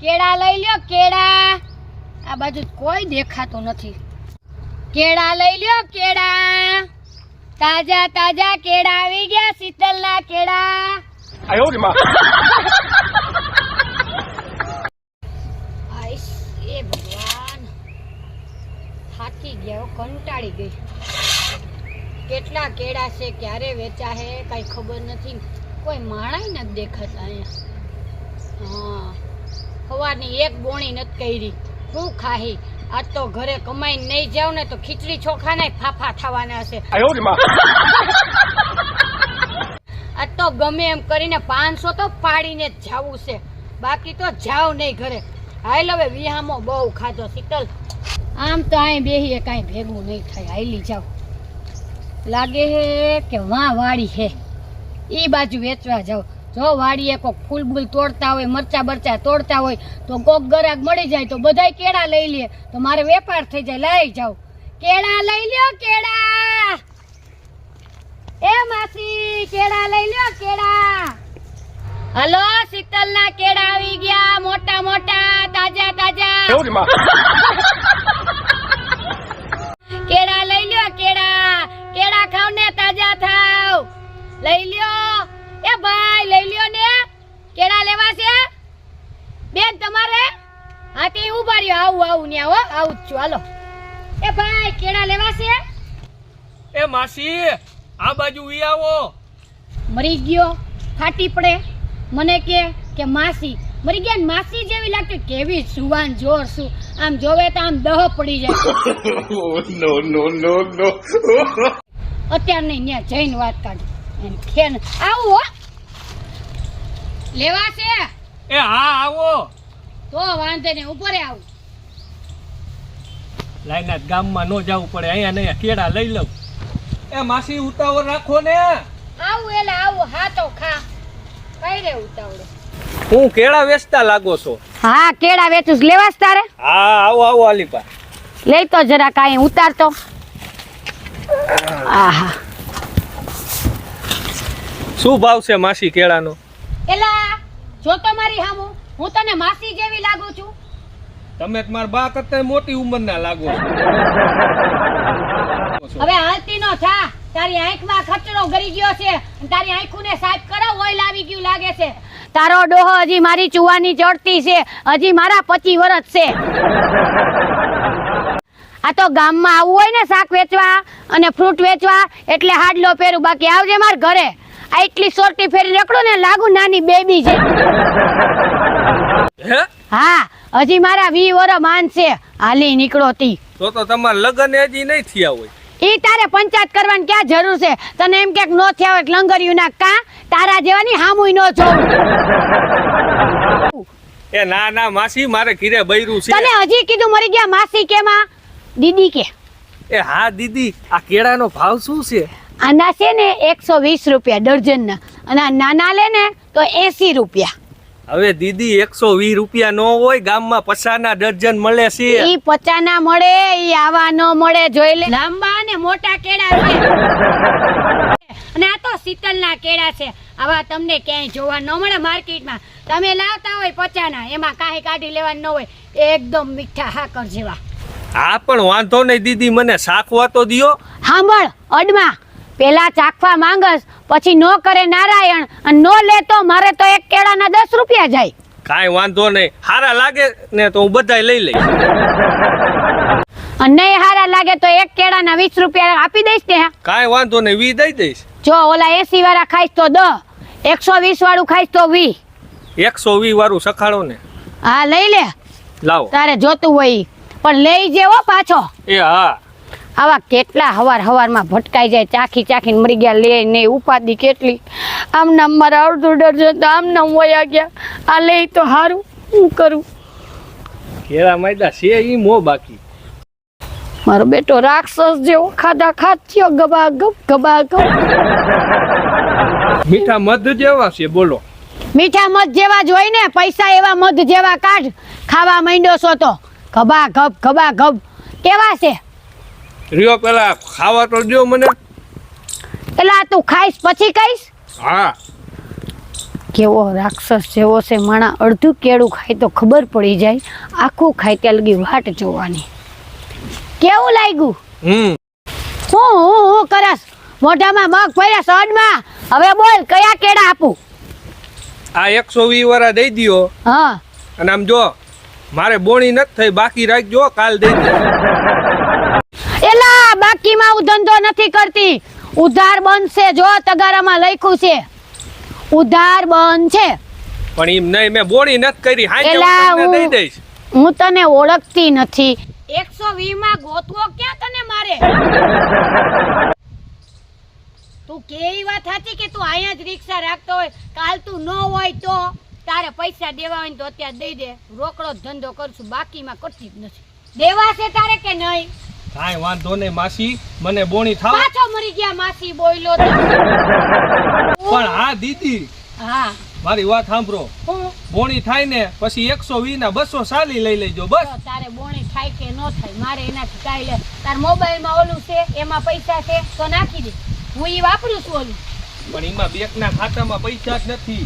કેળા લઈ લ્યો કેળા. આ બાજુ કોઈ દેખાતું નથી. કેળા લઈ લ્યો કેળા. તાજા તાજા કેળા આવી ગયા શીતલના કેળા. આયો એ ભગવાન. થાકી ગયો કંટાળી ગઈ. કેટલા કેળા છે ક્યારે વેચા હે કઈ ખબર નથી. કોઈ માણા નથી દેખાતા અહીંયા. હા. સવારની એક બોણી નથી કરી. શું ખાહી? આજ તો ઘરે કમાઈ નહીં જાવ ને તો ખીચડી ચોખાને ફાફા થવાના હશે. આજ તો ગમે એમ કરીને પાંચસો તો પાડીને જ જવું છે. બાકી તો જાવ નહીં ઘરે. હાઈ લવે વિહામો બહુ ખાધો શીતલ. આમ તો અહીં બેહીએ કાંઈ ભેગું નહીં થાય. હાઈલી જાવ લાગે હે કે વાં વાળી હે. એ બાજુ વેચવા જાવ જો વાડીએ કોક ફૂલ બૂલ તોડતા હોય મરચા બરચા તોડતા હોય તો કોક ગરાક મળી જાય તો બધાય કેળા લઈ લે. તો મારે વેપાર થઈ જાય લઈ જાવ કેળા લઈ લ્યો કેળા! એ માસી કેળા લઈ લ્યો કેળા! હલો શીતલ ના કેળા આવી ગયા મોટા મોટા તાજા તાજા. કેળા લઈ લ્યો કેળા. કેળા ખાવ ને તાજા થાવ. લઈ લ્યો. એ ભાઈ લઈ લ્યો ને. કેળા લેવા છે. બેન તમારે હા તે ઊભા રહ્યો. આવું આવું ને આવો. આવું જ છું. હાલો. એ ભાઈ કેળા લેવા છે? એ માસી આ બાજુ ઈ આવો. મરી ગયો. ફાટી પડે. મને કે કે માસી મરી ગયા ને માસી જેવી લાગતી કેવી સુવાન જોર શું. આમ જોવે તો આમ દહ પડી જાય. નો નો નો no! અત્યાર નહીં ત્યાં જઈને વાત કાઢ. ખેન આવું. હો લેવા છે એ હા આવો. તો વાંધો નહીં ઉપર આવું. લાઈના ગામમાં ન જવું પડે અહીંયા ને અહીંયા કેળા લઈ લઉં. એ માસી ઉતાવળ રાખો ને. આવું એલા આવું હા તો ખા. કઈ રે ઉતાવળ? હું કેળા વેચતા લાગો છો? હા કેળા વેચું લેવાસ તારે? હા આવો આવો અલીપા લઈ તો જરા કાંઈ ઉતારતો. આહા. શું ભાવ છે માસી કેળાનો? એલા જો તો મારી હામું હું તને માસી જેવી લાગુ છું. તમે તમાર મારા બા કરતા મોટી ઉંમરના લાગો હવે હાલતી નો થા. તારી આંખમાં ખચરો ગરી ગયો છે અને તારી આંખોને સાફ કરો ઓઇલ આવી ગયું લાગે છે. તારો ડોહો હજી મારી ચુવાની ચડતી છે. હજી મારા પચી વરસ છે. આ તો ગામમાં આવવું હોય ને શાક વેચવા અને ફ્રૂટ વેચવા એટલે હાડલો પહેરું. બાકી આવજે માર ઘરે. આ સોટી ફેરી રખડું ને લાગુ નાની બેબી છે. હા? હજી મારા વી વર માન છે હાલી નીકળો તી. તો તો તમાર લગન હજી નહીં થયા હોય. ઈ તારે પંચાયત કરવાની ક્યાં જરૂર છે? તને એમ કે નો થયા હોય લંગરિયું ના કા? તારા જેવાની હામુય નો જો એ ના ના માસી મારે ઘીરે બૈરું છે. તને હજી કીધું મરી ગયા માસી કેમાં? દીદી કે. એ હા દીદી આ કેળાનો ભાવ શું છે? આના છે ને એકસો વીસ રૂપિયા ડર્જન ના અને આ નાના લે ને તો એસી રૂપિયા. હવે દીદી એકસો વીસ રૂપિયા નો હોય ગામમાં પસાના ડર્જન મળે છે. ઈ પચાના મળે ઈ આવા ન મળે જોઈ લે. લાંબા ને મોટા કેળા છે. અને આ તો શીતલના કેળા છે. આવા તમને ક્યાંય જોવા ન મળે માર્કેટમાં. તમે લાવતા હોય પચાના એમાં કાંઈ કાઢી લેવાનું ન હોય. એકદમ મીઠા હાકર જેવા. હા પણ વાંધો નહીં દીદી મને શાકવા તો દિયો. સાંભળ અડમા. પેલા ચાખવા માંગસ પછી નો કરે નારાયણ અને નો લે તો મારે તો એક કેળાના દસ રૂપિયા જાય. કાંઈ વાંધો નહીં. હારા લાગે ને તો હું બધાય લઈ લઈશ. અને નહીં હારા લાગે તો એક કેળાના વીસ રૂપિયા આપી દઈશ ને કાંઈ વાંધો નહીં વી દઈ દઈશ. જો ઓલા એસી વાળા ખાઈશ તો દ એકસો વીસ વાળું ખાઈશ તો વી. એકસો વી વાળું સખાડો ને. હા લઈ લે. લાવો. તારે જોતું હોય. પણ લઈ જેવો પાછો. એ હા. આવા કેટલા હવાર હવારમાં ભટકાઈ જાય ચાખી ચાખીને મરી ગયા લે ને ઉપાધિ કેટલી? આમ નામ મારા અડધું ડરજન તો આમ નામ વયા ગયા. આ લે તો સારું હું કરું? કેળા માયદા છે ઈ મો બાકી. મારો બેટો રાક્ષસ જેવો ખાધા ખાત થયો ગબા ગબ ગબા ગબ. મીઠા મધ જેવા છે બોલો. મીઠા મધ જેવા જ હોય ને પૈસા એવા મધ જેવા કાઢ ખાવા માંડ્યો છો તો. ગબા ગબ ગબા ગબ. કેવા છે? રહ્યો પેલા ખાવા તો દો મને. પેલા તું ખાઈશ પછી કહીશ? હા. કેવો રાક્ષસ જેવો છે માણા અડધું કેળું ખાય તો ખબર પડી જાય. આખું ખાય ત્યાં લગી વાટ જોવાની. કેવું લાગ્યું? હમ. હું હું હું કરસ મોઢામાં મગ ફર્યા સડમાં હવે બોલ કયા કેળા આપું? આ એકસો વીસ વાળા દઈ દ્યો. હા. અને આમ જો મારે બોણી નથી થઈ બાકી રાખજો કાલ દઈ દે એલા બાકીમાં હું ધંધો નથી કરતી. ઉધાર બંધ છે જો તગારામાં લખ્યું છે. ઉધાર બંધ છે પણ એમ નહીં મેં બોડી નથી કરી હા હું દઈ દઈશ. હું તને ઓળખતી નથી. એકસો વીસમાં ગોતવો ક્યાં તને મારે? તું કેવી વાત હતી કે તું અહીંયા જ રિક્ષા રાખતો હોય? કાલ તું ન હોય તો તારે પૈસા દેવા હોય ને તો અત્યારે દઈ દે. રોકડો ધંધો કરશું બાકીમાં કરતી જ નથી. દેવાશે તારે કે નહીં? કાંઈ વાંધો નહીં માસી. મને બોણી થાવ. પાછો મરી ગયા માસી બોયલો પણ હા દીદી. હા. મારી વાત સાંભળો. બોણી થાય ને પછી એકસો વી ના બસો સાલી લઈ લેજો બસ. તારે બોણી થાય કે ન થાય મારે એનાથી કાઈ લે. તાર મોબાઈલમાં ઓલું છે એમાં પૈસા છે તો નાખી દે. હું ઈ વાપરું છું ઓલું. પણ એમાં બેંક ના ખાતામાં પૈસા જ નથી.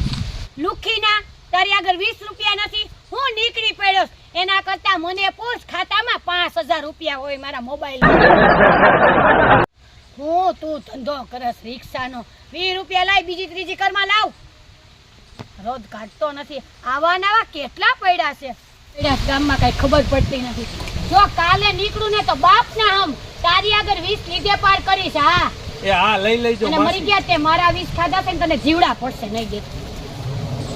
લુખીના તારી આગળ વીસ રૂપિયા નથી. હું નીકળી પડ્યો. એના કરતા મને પૂછ ખાતામાં પાંચ હજાર રૂપિયા હોય મારા મોબાઈલ હું તું ધંધો કરસ રિક્ષાનો. વીસ રૂપિયા લાય બીજી ત્રીજી કરમાં લાવ. રોજ કાઢતો નથી. આવા નવા કેટલા પડ્યા છે? પડ્યા ગામમાં કઈ ખબર પડતી નથી. જો કાલે નીકળું ને તો બાપ ના આમ તારી આગળ વીસ લીધે પાર કરીશ હા. એ હા લઈ લઈ અને મરી ગયા તે મારા વીસ ખાધા છે ને તને જીવડા પડશે નહીં દે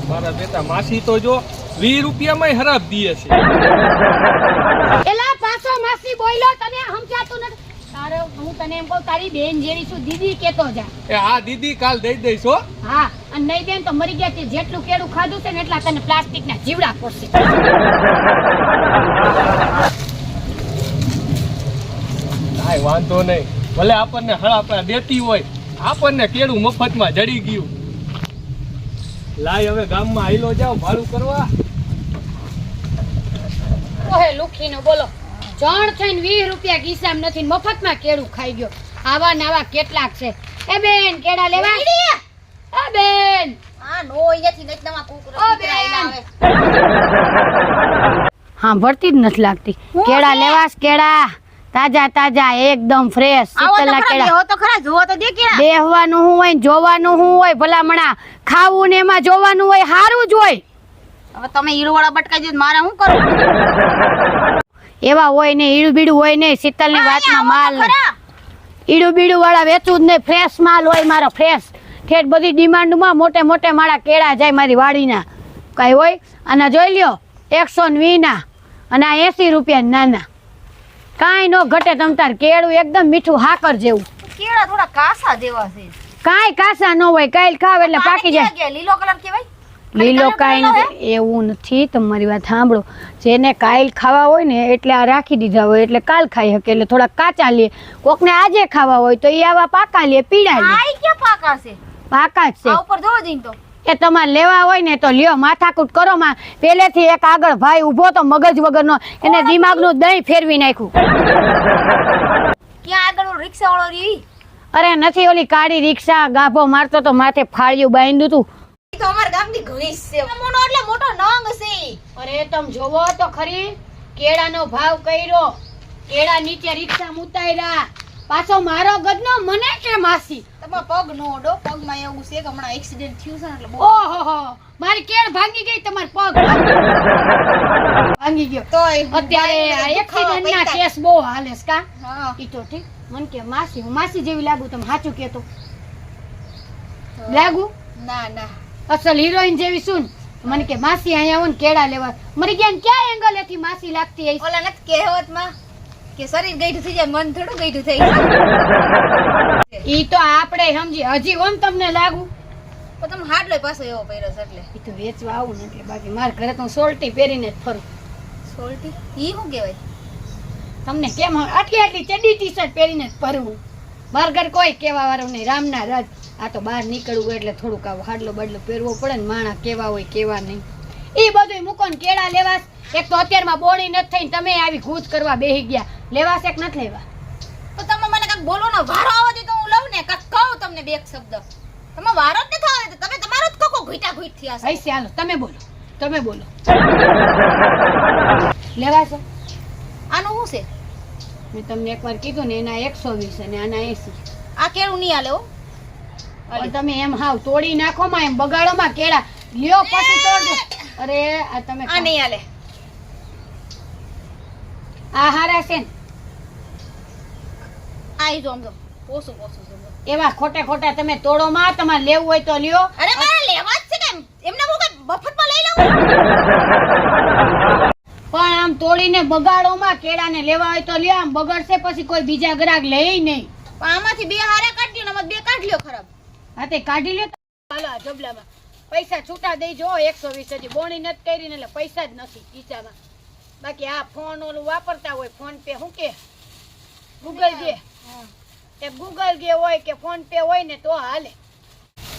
મારા બેટા માસી તો જો વીસ રૂપિયામાં હરાબ દીએ છે. એલા પાછો માસી બોલ્યો તને સમજાતું નથી. તારે હું તને એમ કહું તારી બેન જેવી છું દીદી કેતો જા. એ હા દીદી કાલ દઈ દઈશ હો. હા અને નહીં બેન તો મરી ગયા તે જેટલું કેળું ખાધું છે ને એટલા તને પ્લાસ્ટિકના જીવડા પડશે કાંઈ વાંધો નહીં. ભલે આપણને હળાપા દેતી હોય આપણને કેળું મફતમાં જડી ગયું. લાય હવે ગામમાં આઈલો જાવ ભાડું કરવા. ઓહે લુખીનો બોલો. જણ થઈને વીસ રૂપિયા ગીસામ નથી મફતમાં કેળું ખાઈ ગયો. આવા નાવા આવા કેટલાક છે. એ બેન કેળા લેવા. એ બેન. આ નો અહીંયાથી નથી તમારા કુકરો ઓ બેન. આવે. હા ભરતી જ નથી લાગતી. કેળા લેવાસ કેળા. તાજા તાજા એકદમ ફ્રેશ શીતળના કેળા બેહો તો ખરા જોવો તો દે કેળા. બેહવાનું હું હોય જોવાનું હું હોય ભલામણા. ખાવું ને એમાં જોવાનું હોય સારું જ હોય. હવે તમે હીરોવાળા બટકાઈ દો તો મારે શું કરું? એવા હોય ને ઈડું બીડું હોય ને શીતલની વાતમાં માલ. ઈડું બીડું વાળા વેચવું જ નહીં ફ્રેશ માલ હોય મારો ફ્રેશ ઠેઠ બધી ડિમાન્ડમાં મોટે મોટે મારા કેળા જાય મારી વાડીના. કઈ હોય? અને જોઈ લ્યો એકસો ને વીના. અને આ એસી રૂપિયા નાના. કાંઈ નો ઘટે તમ તાર કેળું એકદમ મીઠું હાકર જેવું. કેળા થોડા કાસા જેવા છે. કાંઈ કાસા ન હોય કાલ ખાવ એટલે પાકી જાય. લીલો કલર કેવાય લીલો કાંઈ એવું નથી તમારી વાત સાંભળો. જેને કાયલ ખાવા હોય ને એટલે આ રાખી દીધા હોય એટલે કાલ ખાઈ શકે એટલે થોડા કાચા લે. કોકને આજે ખાવા હોય તો એ આવા પાકા લે પીડા લે. પાકા છે? પાકા જ છે. ઉપર જોવો જઈને તો. એ તમારે લેવા હોય ને તો લ્યો માથાકૂટ કરો માં. પેલેથી એક આગળ ભાઈ ઊભો તો મગજ વગરનો એને દિમાગનું દહીં ફેરવી નાખ્યું. ક્યાં આગળ રિક્ષા વાળો રહી અરે નથી ઓલી કાળી રિક્ષા ગાભો મારતો તો માથે ફાળ્યું બાંધ્યું તું. તો અમારા ગામની ઘણી છે મોટો એટલે મોટો નંગ છે અરે તમે જોવો તો ખરી કેળાનો ભાવ કર્યો. કેળા નીચે રિક્ષા મુતાયરા પાછો મારો ગદનો મને કે માસી. તમારો પગ નો ઓડો પગમાં એવું છે કે હમણાં એક્સિડન્ટ થયું છે એટલે બહુ ઓહો મારી કેળ ભાંગી ગઈ તમાર પગ. ભાંગી ગયો. તો અત્યારે એક્સિડન્ટ ના કેસ બહુ હાલે છે કા? હા. ઈ તો ઠીક. મન કે માસી હું માસી જેવી લાગુ તમે સાચું કેતો લાગુ? ના ના. અસલ હિરોઈન જેવી શું મને કે માસી અહીંયા આવો ને કેળા લેવા. મરી ગયા ને ક્યાં એંગલ એથી માસી લાગતી ઓલા નથી કહેવતમાં? કે શરીર ગઈઠું થઈ જાય મન થોડું ગઈઠું થઈ ઈ તો આપણે સમજી હજી ઓમ તમને લાગુ? પણ તમે હાડલો પાછો એવો પહેરો છે એટલે. ઈ તો વેચવા આવું ને એટલે બાકી માર ઘરે તો સોલ્ટી પહેરીને જ ફરું. સોલ્ટી? ઈ શું કહેવાય? તમને કેમ આટલી આટલી ચડી ટી શર્ટ પહેરીને જ ફરવું માર ઘર કોઈ કેવા વાળું નહીં રામના રાજ. આ તો બહાર નીકળવું એટલે થોડુંક આવું હાડલો બાડલો પહેરવો પડે ને માણા કેવા હોય કેવા નહીં. એ બધું મૂકો ને કેળા લેવાસ એક તો અત્યારમાં બોણી નથી થઈને તમે આવી ઘૂસ કરવા બેહી ગયા. લેવા છે કે નથી લેવા. તો તમે મને કાંઈક બોલો ને વારો આવે તો હું લઉં ને કાંઈક કહું તમને બે શબ્દ. તમે વારો જ નથી આવે તમે તમારો જ કોકો ઘૂંટા ઘૂંટ થયા છે. હૈસે હાલો તમે બોલો તમે બોલો. લેવા છો? આનું શું છે? મેં તમને એકવાર કીધું ને એના એકસો વીસ અને આના એસી. આ કેળું નહીં આલે તમે એમ હાવ તોડી નાખો માં એમ બગાડો માં કેળા. લ્યો પછી તોડ અરે આ તમે આ નહીં હાલે આ હારા છે ને? આ જો. આમ પોસું પોસું એવા ખોટા ખોટા તમે તોડો માં તમારે લેવું હોય તો લ્યો. અરે મારે લેવા જ છે કેમ? એમને હું કઈ મફતમાં લઈ લઉં? પણ આમ તોડીને બગાડો માં કેળા ને લેવા હોય તો લ્યો આમ બગડશે પછી કોઈ બીજા ગ્રાહક લે નહીં. પણ આમાંથી બે હારા કાઢી ને બે કાઢ લ્યો ખરાબ. હા તે કાઢી લ્યો. હાલો આ જબલામાં. પૈસા છૂટા દેજો એકસો વીસ હજી બોણી નથી કરી ને એટલે પૈસા જ નથી ખીચામાં બાકી આ ફોન ઓલું વાપરતા હોય ફોન પે શું કે? ગૂગલ પે એ ગૂગલ પે હોય કે ફોન પે હોય ને તો હાલે.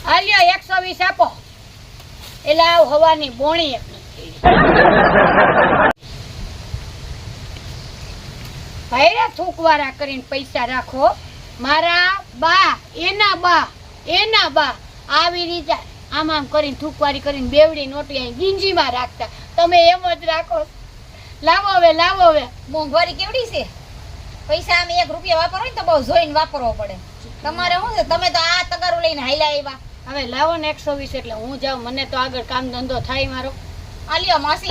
હાલ્યો એકસો વીસ આપો. એટલે આવ હવાની બોણી એક. ભાઈરા થૂકવારા કરીને પૈસા રાખો. મારા બા એના બા એના બા આવી રીતે આમ આમ કરીને થૂકવારી કરીને બેવડી નોટી અહીં ગીંજીમાં રાખતા. તમે એમ જ રાખો. લાવો હવે લાવો હવે. મોંઘવારી કેવડી છે? પૈસા આમ એક રૂપિયા વાપરવો હોય ને તો બહુ જોઈને વાપરવો પડે. તમારે શું છે? તમે તો આ તગારું લઈને હાઈલા આવ્યા. હવે લાવો ને એકસો વીસ એટલે હું જાઉં. મને તો આગળ કામ ધંધો થાય મારો. આ લ્યો માસી.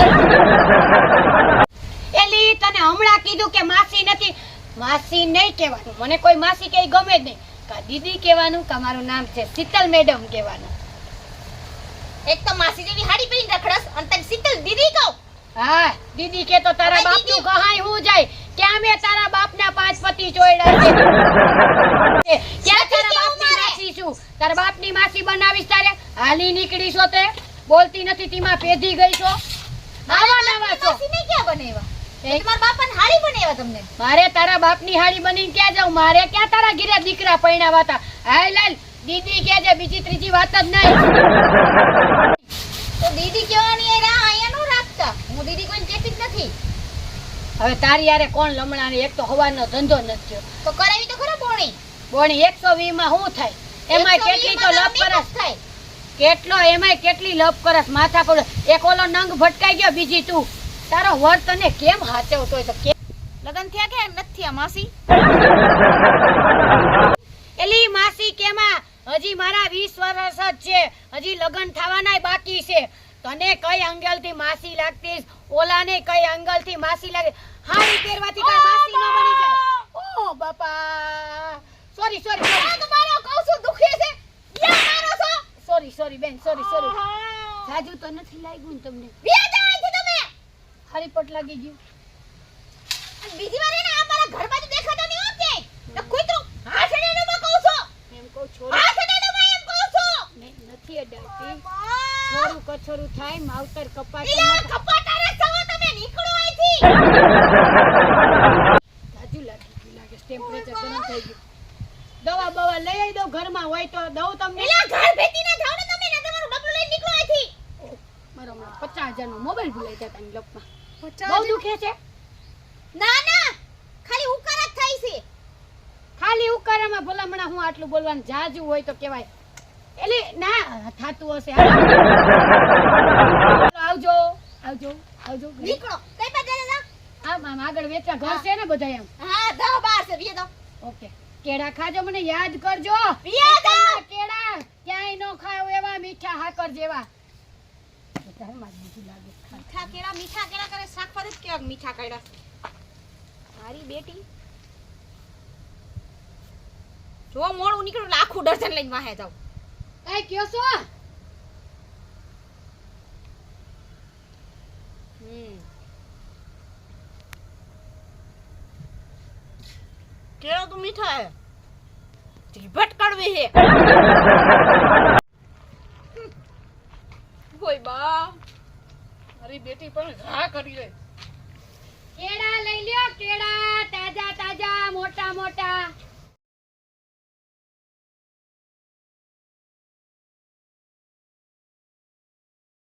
એલી તને હમણાં કીધું કે માસી નથી. માસી નહીં કહેવાનું. મને કોઈ માસી કઈ ગમે જ નહીં. કા દીદી કહેવાનું કા મારું નામ છે શીતલ મેડમ કહેવાનું. એક તો માસી જેવી હાડી પહેરીને રખડસ અને તને શીતલ દીદી કહું. હા દીદી કે તો તારા બાપનું કહાય હું જાય? ક્યાં મેં તારા બાપ ના પાંચ પતિ જોડ્યા છે ક્યાં તારા બાપની માસી છું? તારા બાપની માસી બનાવીશ તારે? હાલી નીકળી છો તે. બોલતી નથી તીમાં પેધી ગઈ છો? આવા નવા છો? માસી ને ક્યાં બનાવ્યા? તમારા બાપાને હાડી બનાવ્યા તમને? મારે તારા બાપની હાડી બનીને ક્યાં જાઉં? મારે ક્યાં તારા ઘીરે દીકરા પૈણાવા હતા હાય લાલ દીદી કે છે બીજી ત્રીજી વાત જ નહીં. તો દીદી કહેવાની એ રા અહીંયા નો દીદી કોઈને કહેતી જ નથી. હવે તારી યારે કોણ લમણાની? એક તો હવાનો ધંધો નથી થયો. તો કરાવી તો ખરા બોણી. બોણી એકસો વીસમાં શું થાય? એમાં કેટલી તો લપ કરસ. થાય. કેટલો એમાંય કેટલી લપ કરસ? માથા પર એક ઓલો નંગ ભટકાઈ ગયો બીજી તું. તારો વર તને કેમ હાથે હોય તો કે લગન થયા કે નથી થયા માસી? એલી માસી કેમાં? હજી મારા વીસ વર્ષ જ છે. હજી લગ્ન થવાનાય બાકી છે. તને કઈ અંગલથી માસી લાગતી ઓલાને કઈ અંગલથી માસી લાગે? હારી પહેરવાથી કઈ માસી ન બની જાય. ઓ બાપા. સોરી સોરી આ મારો કહું છું દુખે છે. યા મારો છો? સોરી સોરી બેન સોરી સોરી સાજુ તો નથી લાગ્યું તમને. બે જાય છે તમે. હારી પટ લાગી ગયું. બીજી વાર એને આ મારા ઘર બાજુ દેખાતો નહીં ક્યાંય. તો કૂતરું હાથ અડાડો માં કહું છું. એમ કહું છોરી હાથ અડાડો માં એમ કહું છું. નથી અડાડતી. છોરું કછોરું થાય માવતર કપાટ ઈલા કપાટારે સવો તમે નીકળો અહીંથી. તાજુ લાગી ગયું લાગે ટેમ્પરેચર ગરમ થઈ ગયું. દવા બવા લઈ આવી દઉં ઘરમાં હોય તો દઉં તમને. ઈલા ઘર ભેટી ના જાવ ને તમે ને તમારું ડબલું લઈને નીકળો અહીંથી. મારો હમણાં પચાસ હજાર નો મોબાઈલ ભૂલાઈ જતા ની લપમાં બહુ દુખે છે? ના ના ખાલી ઉકાર જ થાય છે. ખાલી ઉકારામાં ભલામણા હું આટલું બોલવાનું જાજુ હોય તો કહેવાય. એટલે ના થાતું હશે. આવજો આવજો આવજો. નીકળો. કઈ બાજુ ના આમ આમ આગળ વેચવા ઘર છે ને બધા એમ. હા દો બાર છે વિયે દો ઓકે. કેળા ખાજો મને યાદ કરજો. વિયે દો કેળા ક્યાંય નો ખાવ એવા મીઠા હાકર જેવા. મીઠા કેળા મીઠા કેળા કરે શાકભાજી જ કેવા મીઠા કેડા મારી બેટી. જો મોડું નીકળ્યું લાખું આખું ડઝન લઈને વાહે જાવ કાંઈ કયો છો હમ કેળા તો મીઠા હે જીભટ કડવી હે ઓય બા મારી બેટી પણ ઘા કરી રે કેળા લઈ લ્યો કેળા તાજા તાજા મોટા મોટા